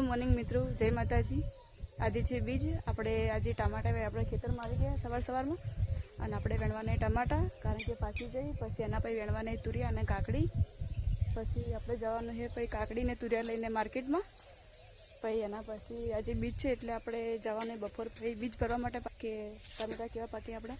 Good morning મિત્રો, જય માતાજી. આજે છે બીજ, આપણે આજે ટમાટા આપણે ખેતરમાં આવી ગયા સવાર સવારમાં. અને આપણે વેણવાના ટમાટા, કારણ કે પાછી જઈ પછી એના પછી વેણવાના તુરિયા અને કાકડી. પછી આપણે જવાનું છે પછી કાકડી ને તુરિયા લઈને માર્કેટમાં. પછી એના પછી આજે બીજ છે, એટલે આપણે જવાનું બપોર. પછી બીજ ભરવા માટે કે ટમેટા કેવા પાકી આપણે?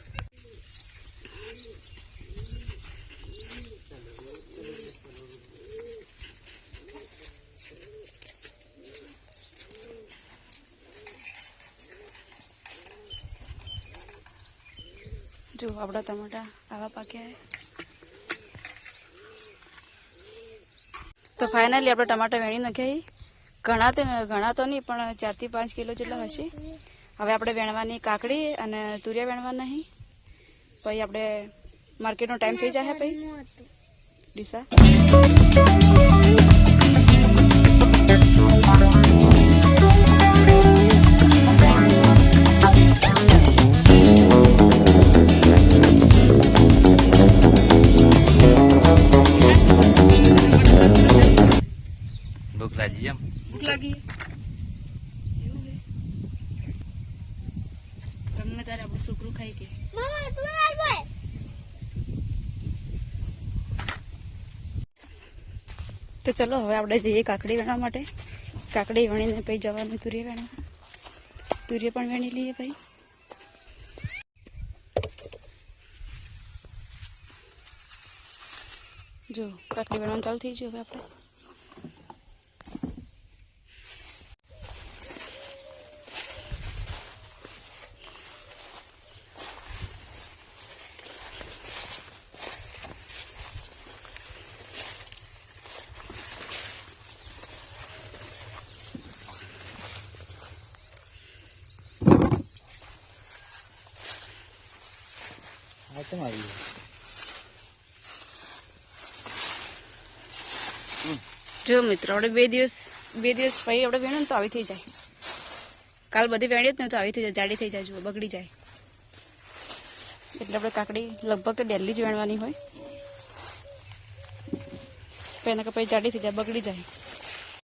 જો આપણા ટમાટા આવા પાક્યા તો ફાઇનલી આપણે ટમાટા વેણી નાખ્યા ઘણા તો ઘણા તો નહીં પણ ચારથી પાંચ કિલો જેટલા હશે. હવે આપણે વેણવાની કાકડી અને તુરિયા વેણવાના નહીં. પછી આપણે માર્કેટનો ટાઈમ થઈ જાય પછી ડીસા. લાગી એમ ભૂખ લાગી તમને તારે ત્યારે આપણું છોકરું ખાઈ કે તો ચલો હવે આપણે જઈએ કાકડી વેણવા માટે. કાકડી વણીને પછી જવાનું તુરીએ વેણવા. તુરીએ પણ વેણી લઈએ ભાઈ જો કાકડી વેણવાનું ચાલુ થઈ ગયું હવે આપણે. કેમ આવી જો મિત્રો, આપણે બે દિવસ બે દિવસ પછી આપણે વેણો તો આવી થઈ જાય. કાલ બધી વેણીએ જ ને તો આવી થઈ જાય, જાડી થઈ જાય, જુઓ, બગડી જાય. એટલે આપણે કાકડી લગભગ તો ડેલી જ વેણવાની હોય. પહેલાં કે પછી જાડી થઈ જાય, બગડી જાય.